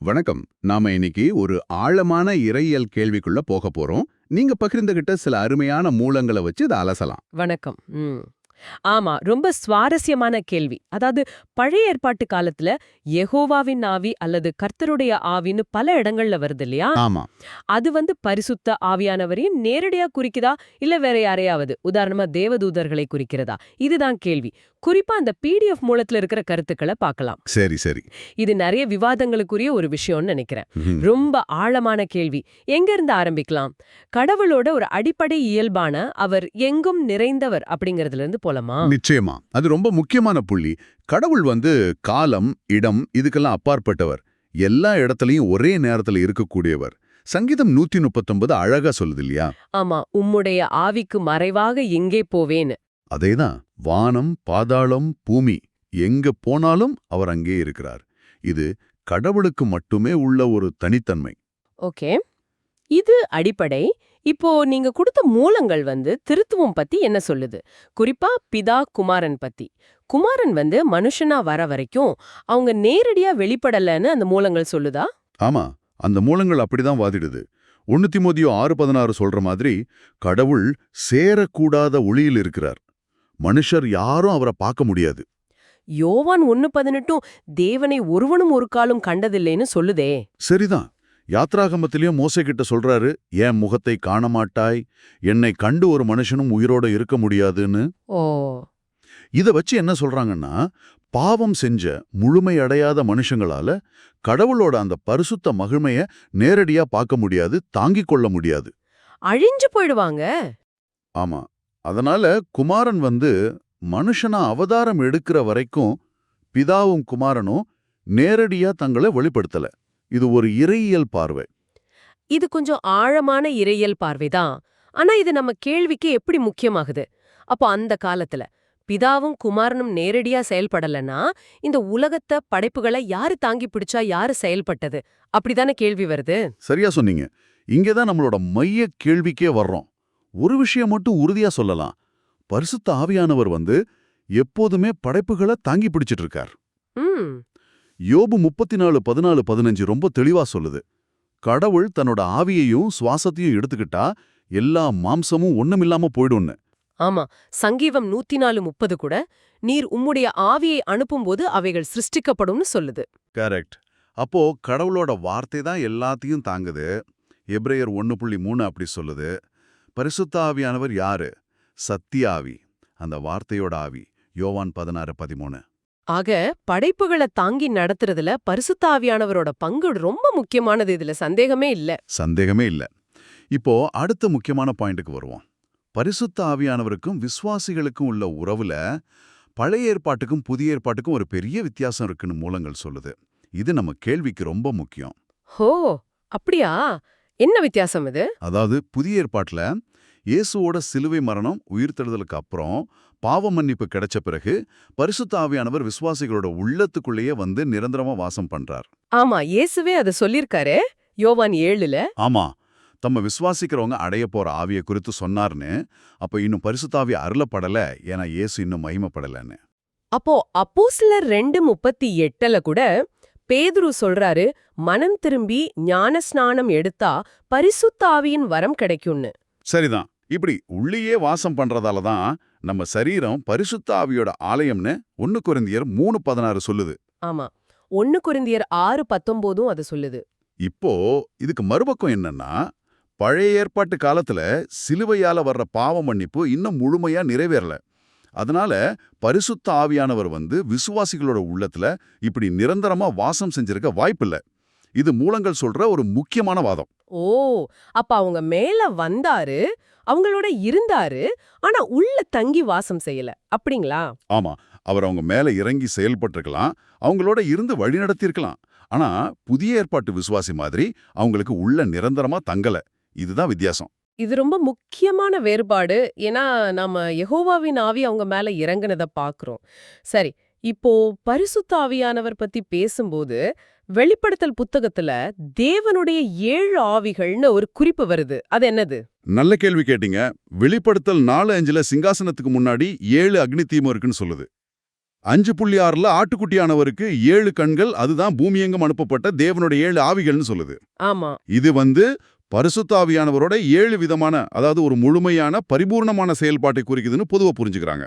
வணக்கம். நாம இன்னைக்கு ஒரு ஆழமான இறையியல் கேள்விக்குள்ள போக போறோம். நீங்க பகிர்ந்துகிட்ட சில அருமையான மூலங்களை வச்சு இதை அலசலாம். வணக்கம். ஆமா ரொம்ப சுவாரஸ்யமான கேள்வி. அதாவது பழைய ஏற்பாட்டு காலத்துல யெகோவாவின் ஆவி அல்லது கர்த்தருடைய ஆவின்னு பல இடங்கள்ல வருது இல்லையா? அது வந்து பரிசுத்த ஆவியானவரையும் நேரடியா குறிக்குதா? இல்ல வேற யாரையாவது? உதாரணமா தேவதூதர்களை குறிக்கிறதா? இதுதான் கேள்வி. குறிப்பா அந்த பிடிஎஃப் மூலத்துல இருக்கிற கருத்துக்களை பார்க்கலாம். சரி சரி. இது நிறைய விவாதங்களுக்குரிய ஒரு விஷயம்னு நினைக்கிறேன். ரொம்ப ஆழமான கேள்வி. எங்க இருந்து ஆரம்பிக்கலாம்? கடவுளோட ஒரு அடிப்படை இயல்பான அவர் எங்கும் நிறைந்தவர் அப்படிங்கறதுல இருந்து போலாமா? நிச்சயமா. அது ரொம்ப முக்கியமான புள்ளி. கடவுள் வந்து காலம் இடம் இதுக்கெல்லாம் அப்பாற்பட்டவர். எல்லா இடத்துலயும் ஒரே நேரத்துல இருக்கக்கூடியவர். சங்கீதம் நூத்தி முப்பத்தொன்பது அழகா சொல்லுது இல்லையா? ஆமா உம்முடைய ஆவிக்கு மறைவாக எங்கே போவேன்னு. அதேதான். வானம் பாதாளம் பூமி. எங்க போனாலும் அவர் அங்கே இருக்கிறார். இது கடவுளுக்கு மட்டுமே உள்ள ஒரு தனித்தன்மை. ஓகே. இது அடிப்படை. இப்போ நீங்க கொடுத்த மூலங்கள் வந்து திருத்துவம் பத்தி என்ன சொல்லுது? குறிப்பா பிதா குமாரன் பத்தி. குமாரன் வந்து மனுஷனா வர வரைக்கும் அவங்க நேரடியா வெளிப்படலன்னு அந்த மூலங்கள் சொல்லுதா? ஆமா அந்த மூலங்கள் அப்படிதான் வாதிடுது. ஒன்னு திமோதியோ ஆறு பதினாறு சொல்ற மாதிரி கடவுள் சேரக்கூடாத ஒளியில் இருக்கிறார். மனுஷர் யாரும் அவரை பார்க்க முடியாது. யோவான் ஒன்னு பதினெட்டும் தேவனை ஒருவனும் ஒரு காலும் கண்டதில்லைன்னு சொல்லுதே. சரிதான். யாத்ராகமத்திலயும் மோசே கிட்ட சொல்றாரு என் முகத்தை காண மாட்டாய் என்னை கண்டு ஒரு மனுஷனும் உயிரோட இருக்க முடியாதுன்னு. ஓ. இத வச்சு என்ன சொல்றாங்கன்னா பாவம் செஞ்ச முழுமை அடையாத மனுஷங்களால கடவுளோட அந்த பரிசுத்த மகிமைய நேரடியா பார்க்க முடியாது தாங்கிக் கொள்ள முடியாது. அழிஞ்சு போயிடுவாங்க. ஆமா. அதனால குமாரன் வந்து மனுஷனா அவதாரம் எடுக்கிற வரைக்கும் பிதாவும் குமாரனும் நேரடியா தங்களை வெளிப்படுத்தல. இது ஒரு இறையியல் பார்வை. இது கொஞ்சம் ஆழமான இறையியல் பார்வைதான். ஆனா இது நம்ம கேள்விக்கு எப்படி முக்கியமாகுது? அப்போ அந்த காலத்துல பிதாவும் குமாரனும் நேரடியா செயல்படலன்னா இந்த உலகத்தை படைப்புகளை யாரு தாங்கி பிடிச்சா யாரு செயல்பட்டது? அப்படிதானே கேள்வி வருது. சரியா சொன்னீங்க. இங்கதான் நம்மளோட மைய கேள்விக்கே வர்றோம். ஒரு விஷயம் மட்டும் உறுதியா சொல்லலாம். பரிசுத்த ஆவியானவர் வந்து எப்போதுமே படைப்புகளை தாங்கி பிடிச்சிட்டு இருக்கார். ம். யோபு முப்பத்தி நாலு பதினாலு பதினஞ்சு ரொம்ப தெளிவா சொல்லுது. கடவுள் தன்னோட ஆவியையும் சுவாசத்தையும் எடுத்துக்கிட்டா எல்லா மாம்சமும் ஒண்ணுமில்லாம போயிடும்னு. ஆமா சங்கீதம் நூத்தி நாலு முப்பது கூட நீர் உம்முடைய ஆவியை அனுப்பும்போது அவைகள் சிருஷ்டிக்கப்படும்னு சொல்லுது. கரெக்ட். அப்போ கடவுளோட வார்த்தை தான் எல்லாத்தையும் தாங்குது. எப்ரேயர் ஒன்னு புள்ளி மூணு அப்படி சொல்லுது. பரிசுத்த ஆவியானவர் யாரு? சத்திய ஆவி. அந்த வார்த்தையோட ஆவி. யோவான் பதினாறு பதிமூணு. ஆக படைப்புகளை தாங்கி நடத்துறதுல பரிசுத்தாவியானவரோட பங்கு ரொம்ப முக்கியமானது. இதுல சந்தேகமே இல்ல. சந்தேகமே இல்ல. இப்போ அடுத்த முக்கியமான பாயிண்ட்டுக்கு வருவோம். பரிசுத்த ஆவியானவருக்கும் விசுவாசிகளுக்கும் உள்ள உறவுல பழைய ஏற்பாட்டுக்கும் புதிய ஏற்பாட்டுக்கும் ஒரு பெரிய வித்தியாசம் இருக்குன்னு மூலங்கள் சொல்லுது. இது நம்ம கேள்விக்கு ரொம்ப முக்கியம். ஹோ அப்படியா? என்ன வித்தியாசம் இது? அதாவது புதிய ஏற்பாட்டுல இயேசுவோட சிலுவை மரணம் உயிர்த்தெழுதலுக்கு அப்புறம் பாவ மன்னிப்பு கிடைச்ச பிறகு பரிசுத்த ஆவியானவர் விசுவாசிகளோட உள்ளத்துக்குள்ளேயே வந்து நிரந்தரமா வாசம் பண்றார். ஆமா இயேசுவே அத சொல்லிருக்காரு யோவான் ஏழுல. ஆமா தம்ம விசுவாசிக்கிறவங்க அடைய போற ஆவியை குறித்து சொன்னார்னு அப்ப இன்னும் பரிசுத்தாவி அருளப்படல ஏன்னா இயேசு இன்னும் மகிமைப்படலன்னு. அப்போ அப்போஸ்லர் ரெண்டு முப்பத்தி எட்டுல கூட பேதுரு சொல்றாரு மனம் திரும்பி ஞானஸ்நானம் எடுத்தா பரிசுத்த ஆவியின் வரம் கிடைக்கும்னு. சரிதான். இப்படி உள்ளேயே வாசம் பண்றதால தான் நம்ம சரீரம் பரிசுத்த ஆவியோட ஆலயம்னு ஒன்னு குருந்தியர் மூணு பதினாறு சொல்லுது. ஆமா. ஒன்னு குருந்தியர் ஆறு பத்தொன்பதும் அது சொல்லுது. இப்போ இதுக்கு மறுபக்கம் என்னன்னா பழைய ஏற்பாட்டு காலத்துல சிலுவையால வர்ற பாவ மன்னிப்பு இன்னும் முழுமையா நிறைவேறல. அதனால பரிசுத்த ஆவியானவர் வந்து விசுவாசிகளோட உள்ளத்துல இப்படி நிரந்தரமா வாசம் செஞ்சிருக்க வாய்ப்பில்ல. இது மூலங்கள் சொல்ற ஒரு முக்கியமான வாதம். ஓ அப்ப அவங்க மேல வந்தாரு அவங்களோட இருந்தாரு ஆனா உள்ள தங்கி வாசம் செய்யல. அப்படிங்களா? ஆமா அவர் அவங்க மேல இறங்கி செயல்பட்டிருக்கலாம் அவங்களோட இருந்து வழிநடத்தியிருக்கலாம் ஆனா புதிய ஏற்பாட்டு விசுவாசி மாதிரி அவங்களுக்கு உள்ள நிரந்தரமா தங்கல. இதுதான் வித்தியாசம். இது ரொம்ப முக்கியமான வேறுபாடு. ஏன்னா நாம யெகோவாவின் ஆவி அவங்க மேல இறங்குனத பாக்குறோம். சரி இப்போ பரிசுத்த ஆவியானவர் பத்தி பேசும்போது வெளிப்படுத்தல் புத்தகத்துல தேவனுடைய ஏழு ஆவிகள்னு ஒரு குறிப்பு வருது. அது என்னது? நல்ல கேள்வி கேட்டீங்க. வெளிப்படுத்தல் நாலு அஞ்சுல சிங்காசனத்துக்கு முன்னாடி ஏழு அக்னி தீமம் இருக்குன்னு சொல்லுது. அஞ்சு புள்ளி ஆறுல ஆட்டுக்குட்டியானவருக்கு ஏழு கண்கள் அதுதான் பூமியெங்கும் அனுப்பப்பட்ட தேவனுடைய ஏழு ஆவிகள்னு சொல்லுது. ஆமா. இது வந்து பரிசுத்த ஆவியானவரோட ஏழு விதமான அதாவது ஒரு முழுமையான பரிபூர்ணமான செயல்பாட்டை குறிக்குதுன்னு பொதுவா புரிஞ்சுக்கிறாங்க.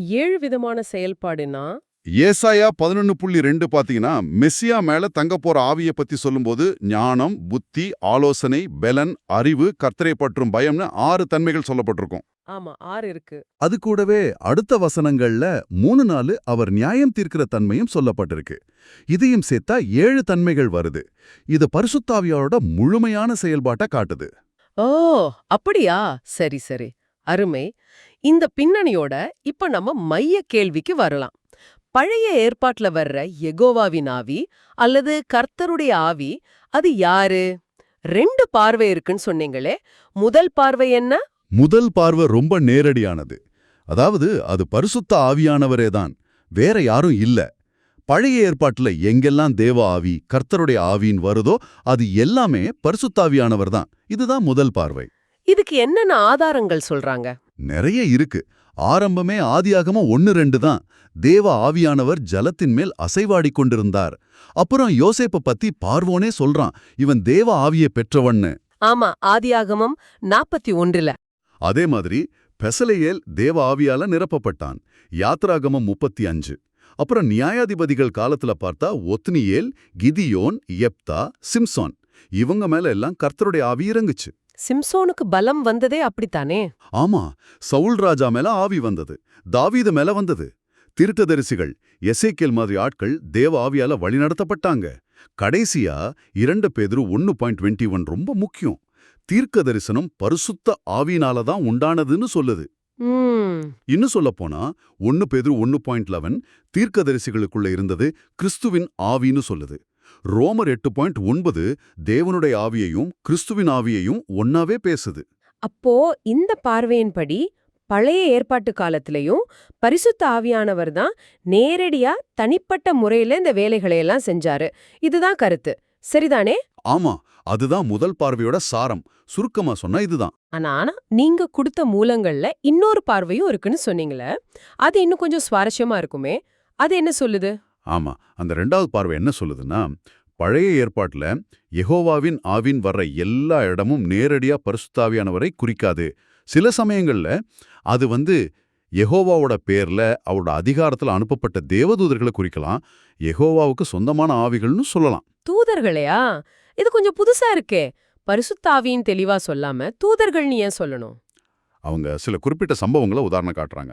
ஏழு விதமான செயல்பாடுனா ஏசாயா பதினொன்னு புள்ளி ரெண்டு பாத்தீங்கன்னா மெஸ்ஸியா மேல தங்க போற ஆவியை பத்தி சொல்லும்போது ஞானம் புத்தி ஆலோசனை பெலன் அறிவு கர்த்தரை பற்றும் பயம்னு ஆறு தன்மைகள் சொல்லப்பட்டிருக்கும். ஆமா ஆறு இருக்கு. அது கூடவே அடுத்த வசனங்கள்ல மூணு நாலு அவர் நியாயம் தீர்க்கிற தன்மையும் சொல்லப்பட்டிருக்கு. இதையும் சேர்த்தா ஏழு தன்மைகள் வருது. இது பரிசுத்தாவியாரோட முழுமையான செயல்பாட்டை காட்டுது. ஓ அப்படியா? சரி சரி. அருமை. இந்த பின்னணியோட இப்ப நம்ம மைய கேள்விக்கு வரலாம். பழைய ஏற்பாட்டுல வர்ற எகோவாவின் ஆவி அல்லது கர்த்தருடைய ஆவி அது யாரு? ரெண்டு பார்வை இருக்குன்னு சொன்னீங்களே முதல் பார்வை என்ன? முதல் பார்வை ரொம்ப நேரடியானது. அதாவது அது பரிசுத்த ஆவியானவரே தான் வேற யாரும் இல்ல. பழைய ஏற்பாட்டுல எங்கெல்லாம் தேவ ஆவி கர்த்தருடைய ஆவின்னு வருதோ அது எல்லாமே பரிசுத்தாவியானவர் தான். இதுதான் முதல் பார்வை. இதுக்கு என்னென்ன ஆதாரங்கள் சொல்றாங்க? நிறைய இருக்கு. ஆரம்பமே ஆதியாகமம் ஒன்னு ரெண்டு தான். தேவ ஆவியானவர் ஜலத்தின் மேல் அசைவாடிக் கொண்டிருந்தார். அப்புறம் யோசேப்ப பத்தி பார்வோனே சொல்றான் இவன் தேவ ஆவியை பெற்றவன்னு. ஆமா ஆதியாகமம் நாற்பத்தி ஒன்றுல. அதே மாதிரி பெசலையேல் தேவ ஆவியால நிரப்பப்பட்டான். யாத்ராகமம் முப்பத்தி அஞ்சு. அப்புறம் நியாயாதிபதிகள் காலத்துல பார்த்தா ஒத்னியேல் கிதியோன் எப்தா சிம்சோன். இவங்க மேல எல்லாம் கர்த்தருடைய ஆவி இறங்குச்சு. சிம்சோனுக்கு பலம் வந்ததே அப்படித்தானே? ஆமா சவுல் ராஜா மேல ஆவி வந்தது. தாவீது மேல வந்தது. திருட்டதரிசிகள் எசேக்கியல் மாதிரி ஆட்கள் தேவ ஆவியால வழிநடத்தப்பட்டாங்க. கடைசியா இரண்டு பேதுரு ஒன்னு பாயிண்ட் டுவெண்ட்டி ஒன் ரொம்ப முக்கியம். தீர்க்க தரிசனம் பரிசுத்த ஆவியினால தான் உண்டானதுன்னு சொல்லுது. இன்னும் சொல்லப் போனா ஒன்னு பேதுரு ஒன்னு பாயிண்ட் லெவன் தீர்க்கதரிசிகளுக்குள்ள இருந்தது கிறிஸ்துவின் ஆவின்னு சொல்லுது. ரோமர் எட்டு பாயிண்ட் ஒன்பது தேவனுடைய ஆவியையும் கிறிஸ்துவின் ஆவியையும் ஒன்னாவே பேசுது. அப்போ இந்த பார்வையின்படி பழைய ஏற்பாட்டு காலத்திலையும் பரிசுத்த ஆவியானவர் தான் நேரடியா தனிப்பட்ட முறையில இந்த வேலைகளை எல்லாம் செஞ்சாரு. இதுதான் கருத்து. சரிதானே? ஆமா அதுதான் முதல் பார்வையோட சாரம். சுருக்கமா சொன்னா இதுதான். ஆனா நீங்க கொடுத்த மூலங்கள்ல இன்னொரு பார்வையும் இருக்குன்னு சொன்னீங்களே அது இன்னும் கொஞ்சம் சுவாரஸ்யமா இருக்குமே அது என்ன சொல்லுது? ஆமா அந்த ரெண்டாவது பார்வை என்ன சொல்லுதுன்னா பழைய ஏற்பாட்டுல யெகோவாவின் ஆவின் வர்ற எல்லா இடமும் நேரடியா பரிசுத்தாவியானவரை குறிக்காது. சில சமயங்கள்ல அது வந்து யெகோவாவோட பேர்ல அவரோட அதிகாரத்துல அனுப்பப்பட்ட தேவதூதர்களை குறிக்கலாம் யெகோவாவுக்கு சொந்தமான ஆவிகள்னு சொல்லலாம். தூதர்களையா? இது கொஞ்சம் புதுசா இருக்கே. பரிசுத்தாவியின் தெளிவா சொல்லாம தூதர்கள்னு ஏன் சொல்லணும்? அவங்க சில குறிப்பிட்ட சம்பவங்களை உதாரணம் காட்டுறாங்க.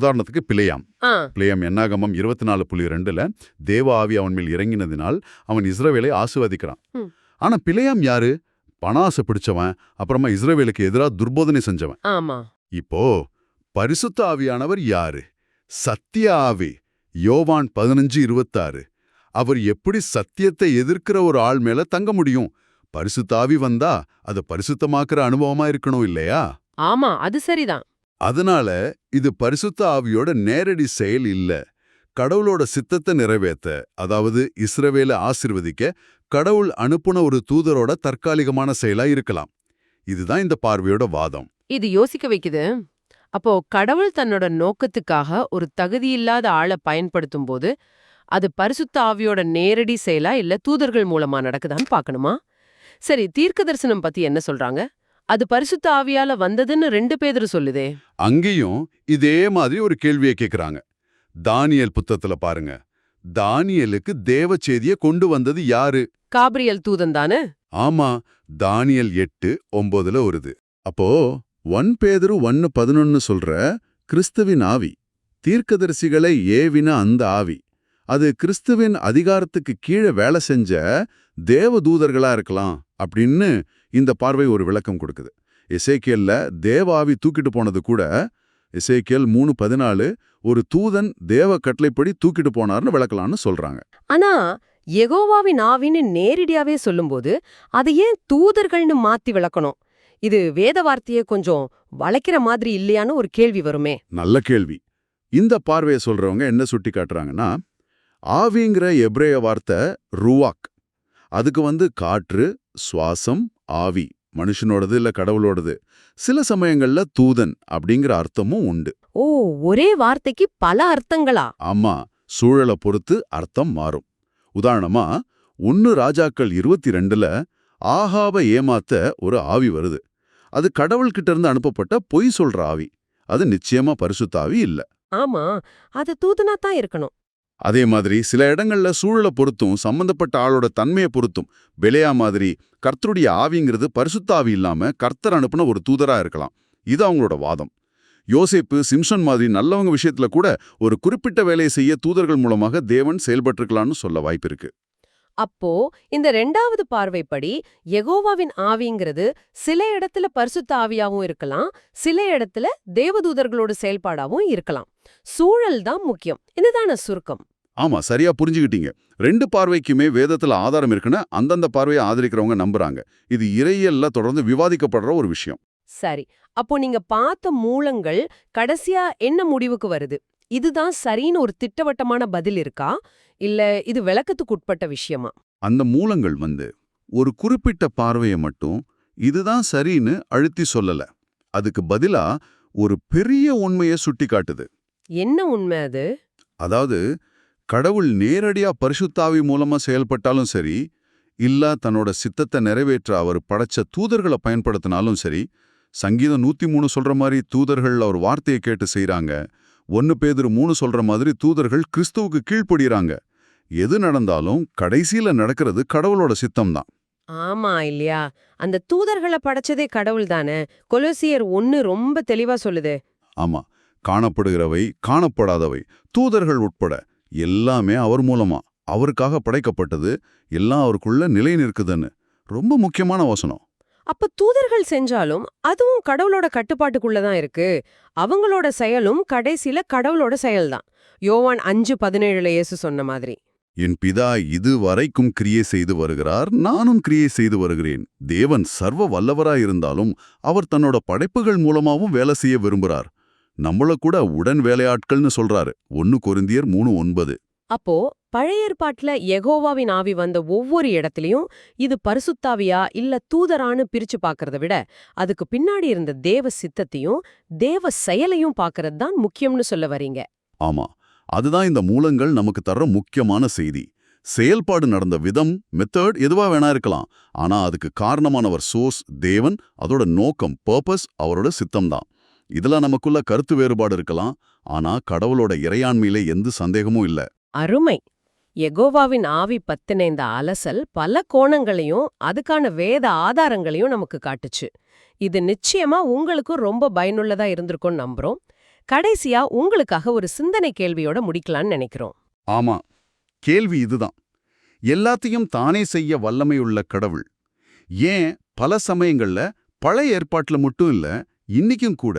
உதாரணத்துக்கு பிழையாம். ஆ. பிளேயம் என்னாகமம் இருபத்தி நாலு புள்ளி ரெண்டுல தேவ ஆவி அவன் மேல் இறங்கினதினால் அவன் இஸ்ரவேலை ஆசிர்வதிக்கிறான். ம். ஆனா பிளேயாம் யாரு? பணாசை பிடிச்சவன் அப்புறமா இஸ்ரவேலுக்கு எதிரா துர்போதனை செஞ்சவன். ஆமா. இப்போ பரிசுத்த ஆவியானவர் யாரு? சத்திய ஆவி யோவான் பதினஞ்சு இருபத்தாறு. அவர் எப்படி சத்தியத்தை எதிர்க்கிற ஒரு ஆள் மேல தங்க முடியும்? பரிசுத்த ஆவி வந்தா அது பரிசுத்தமாக்குற அனுபவமா இருக்கணும் இல்லையா? ஆமா அது சரிதான். அதனால இது பரிசுத்த ஆவியோட நேரடி செயல் இல்ல. கடவுளோட சித்தத்தை நிறைவேத்த அதாவது இஸ்ரவேல ஆசிர்வதிக்க கடவுள் அனுப்புன ஒரு தூதரோட தற்காலிகமான செயலா இருக்கலாம். இதுதான் இந்த பார்வையோட வாதம். இது யோசிக்க வைக்குது. அப்போ கடவுள் தன்னோட நோக்கத்துக்காக ஒரு தகுதியில்லாத ஆளை பயன்படுத்தும் போது அது பரிசுத்த ஆவியோட நேரடி செயலா இல்ல தூதர்கள் மூலமா நடக்குதான்னு பார்க்கணுமா? சரி தீர்க்க தரிசனம் பத்தி என்ன சொல்றாங்க? அது பரிசுத்த ஆவியால வந்ததுன்னு ரெண்டு பேதர் சொல்லுதே. அங்கேயும் இதே மாதிரி ஒரு கேள்வியை கேக்குறாங்க. தானியல் புத்தகத்துல பாருங்க. தானியலுக்கு தேவ செய்திய கொண்டு வந்தது யாரு? காபிரியல் தூதன் தானே? ஆமா தானியல் எட்டு ஒன்பதுல வருது. அப்போ ஒன் பேதுரு ஒன்னு பதினொன்னு சொல்ற கிறிஸ்துவின் ஆவி தீர்க்கதரிசிகளை ஏவின அந்த ஆவி அது கிறிஸ்துவின் அதிகாரத்துக்கு கீழே வேலை செஞ்ச தேவ தூதர்களா இருக்கலாம். அப்படின்னு இந்த பார்வை ஒரு விளக்கம் கொடுக்குது. இசைக்கியல்ல தேவ ஆவி தூக்கிட்டு போனது கூட இசைக்கியல் மூணு பதினாலு ஒரு தூதன் தேவ கட்டளைப்படி தூக்கிட்டு போனார்னு விளக்கலாம்னு சொல்றாங்க. ஆனா யெகோவாவின் ஆவின்னு நேரடியாவே சொல்லும்போது அதை ஏன் தூதர்கள்னு மாத்தி விளக்கணும்? இது வேத வார்த்தையை கொஞ்சம் வளைக்கிற மாதிரி இல்லையான்னு ஒரு கேள்வி வருமே. நல்ல கேள்வி. இந்த பார்வையை சொல்றவங்க என்ன சுட்டி காட்டுறாங்கன்னா ஆவிங்கிற எப்ரேய வார்த்தை ருவாக். அதுக்கு வந்து காற்று சுவாசம் ஆவி மனுஷனோடது இல்ல கடவுளோடது. சில சமயங்கள்ல தூதன் அப்படிங்கிற அர்த்தமும் உண்டு. ஓ ஒரே வார்த்தைக்கு பல அர்த்தங்களா? ஆமா சூழலை பொறுத்து அர்த்தம் மாறும். உதாரணமா ஒன்னு ராஜாக்கள் இருபத்தி ரெண்டுல ஆகாப ஏமாத்த ஒரு ஆவி வருது. அது கடவுள்கிட்ட இருந்து அனுப்பப்பட்ட பொய் சொல்ற ஆவி. அது நிச்சயமா பரிசுத்த ஆவி இல்ல. ஆமா அது தூதனா தான் இருக்கணும். அதே மாதிரி சில இடங்கள்ல சூழலை பொறுத்தும் சம்பந்தப்பட்ட ஆளோட தன்மையை பொறுத்தும் பெலையா மாதிரி கர்த்தருடைய ஆவிங்கிறது பரிசுத்த ஆவி இல்லாம கர்த்தர் அனுப்புன ஒரு தூதரா இருக்கலாம். இது அவங்களோட வாதம். யோசேப்பு சிம்சன் மாதிரி நல்லவங்க விஷயத்துல கூட ஒரு குறிப்பிட்ட வேலையை செய்ய தூதர்கள் மூலமாக தேவன் செயல்பட்டிருக்கலாம்னு சொல்ல வாய்ப்பிருக்கு அப்போ இந்த ரெண்டாவது பார்வைப்படி எகோவாவின் ஆவிங்கிறது சில இடத்துல பரிசுத்த ஆவியாவும் இருக்கலாம் சில இடத்துல தேவதூதர்களோட செயல்பாடாவும் இருக்கலாம். சூழல் தான் முக்கியம். இதுதான சுருக்கம். ஆமா சரியா புரிஞ்சுக்கிட்டீங்க. ரெண்டு பார்வைக்குமே வேதத்துல ஆதாரம் இருக்குன்னு அந்தந்த பார்வையை ஆதரிக்கிறவங்க நம்புறாங்க. இது இறையல்ல தொடர்ந்து விவாதிக்கப்படுற ஒரு விஷயம். சரி. அப்போ நீங்க பார்த்த மூலங்கள் கடைசியா என்ன முடிவுக்கு வருது? இதுதான் சரின்னு ஒரு திட்டவட்டமான பதில் இருக்கா? இல்ல இது விளக்கத்துக்கு உட்பட்ட விஷயமா? அந்த மூலங்கள் வந்து ஒரு குறிப்பிட்ட பார்வையை மட்டும் இதுதான் சரின்னு அழுத்தி சொல்லல. அதுக்கு பதிலா ஒரு பெரிய உண்மையை சுட்டி காட்டுது என்ன உண்மை அது? அதாவது கடவுள் நேரடியா பரிசுத்தாவி மூலமா செயல்பட்டாலும் சரி இல்ல தன்னோட சித்தத்தை நிறைவேற்ற அவர் படைச்ச தூதர்களை பயன்படுத்தினாலும் சரி சங்கீதம் நூத்தி மூணு சொல்ற மாதிரி தூதர்கள் அவர் வார்த்தையை கேட்டு செய்றாங்க. ஒன்னு பேதுரு மூணு சொல்ற மாதிரி தூதர்கள் கிறிஸ்துவுக்கு கீழ்ப்படிறாங்க. எது நடந்தாலும் கடைசியில நடக்கிறது கடவுளோட சித்தம்தான். ஆமா இல்லையா? அந்த தூதர்களை படைச்சதே கடவுள் தானே கொலோசியர் ஒன்னு ரொம்ப தெளிவா சொல்லுது. ஆமா. காணப்படுகிறவை காணப்படாதவை. தூதர்கள் உட்பட எல்லாமே அவர் மூலமா. அவருக்காக படைக்கப்பட்டது எல்லாம் அவருக்குள்ள நிலை நிற்குதுன்னு. ரொம்ப முக்கியமான வசனம். அப்ப தூதர்கள் செஞ்சாலும் அதுவும் கடவுளோட கட்டுப்பாட்டுக்குள்ள தான் இருக்கு. அவங்களோட செயலும் கடைசியில கடவுளோட செயல்தான். யோவான் அஞ்சு பதினேழுல இயேசு சொன்ன மாதிரி. என் பிதா இது வரைக்கும் கிரியை செய்து வருகிறார் நானும் கிரியை செய்து வருகிறேன். தேவன் சர்வ வல்லவராயிருந்தாலும் அவர் தன்னோட படைப்புகள் மூலமாவும் வேலை செய்ய விரும்புறார் நம்மள கூட உடன் வேலையாட்கள்னு சொல்றாரு. ஒன்னு கொரிந்தியர் மூணு ஒன்பது. அப்போ பழைய ஏற்பாட்டுல யெகோவாவின் ஆவி வந்த ஒவ்வொரு இடத்துலயும் இது பரிசுத்தாவியா இல்ல தூதரான்னு பிரிச்சு பார்க்கறத விட அதுக்கு பின்னாடி இருந்த தேவ சித்தத்தையும் தேவ செயலையும் பார்க்கறது தான் முக்கியம்னு சொல்ல வரீங்க. ஆமா. அதுதான் இந்த மூலங்கள் நமக்கு தர்ற முக்கியமான செய்தி. செயல்பாடு நடந்த விதம் மெத்தட் எதுவா வேணா இருக்கலாம். ஆனா அதுக்கு காரணமானவர் சோர்ஸ் தேவன் அதோட நோக்கம் பர்பஸ் அவரோட சித்தம்தான். இதுல நமக்குள்ள கருத்து வேறுபாடு இருக்கலாம். ஆனா கடவுளோட இறையாண்மையில எந்த சந்தேகமும் இல்ல. அருமை. யெகோவாவின் ஆவி பத்தின இந்த அலசல் பல கோணங்களையும் அதுக்கான வேத ஆதாரங்களையும் நமக்கு காட்டுச்சு. இது நிச்சயமா உங்களுக்கும் ரொம்ப பயனுள்ளதா இருந்திருக்கும்னு நம்புறோம். கடைசியா உங்களுக்காக ஒரு சிந்தனை கேள்வியோட முடிக்கலாம்னு நினைக்கிறோம். ஆமா. கேள்வி இதுதான். எல்லாத்தையும் தானே செய்ய வல்லமையுள்ள கடவுள். ஏன் பல சமயங்கள்ல பழைய ஏற்பாட்டுல மட்டும் இல்ல இன்னைக்கும் கூட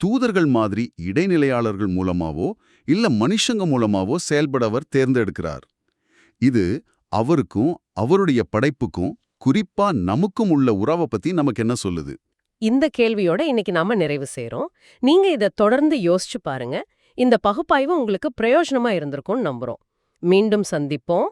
தூதர்கள் மாதிரி இடைநிலையாளர்கள் மூலமாவோ இல்ல மனுஷங்க மூலமாவோ செயல்பட அவர் தேர்ந்தெடுக்கிறார். இது அவருக்கும் அவருடைய படைப்புக்கும் குறிப்பா நமக்கும் உள்ள உறவை பத்தி நமக்கு என்ன சொல்லுது? இந்த கேள்வியோட இன்னைக்கு நாம நிறைவு செய்யறோம் நீங்க இத தொடர்ந்து யோசிச்சு பாருங்க. இந்த பகுப்பாய்வு உங்களுக்கு பிரயோஜனமா இருந்திருக்கும்னு நம்புறோம். மீண்டும் சந்திப்போம்.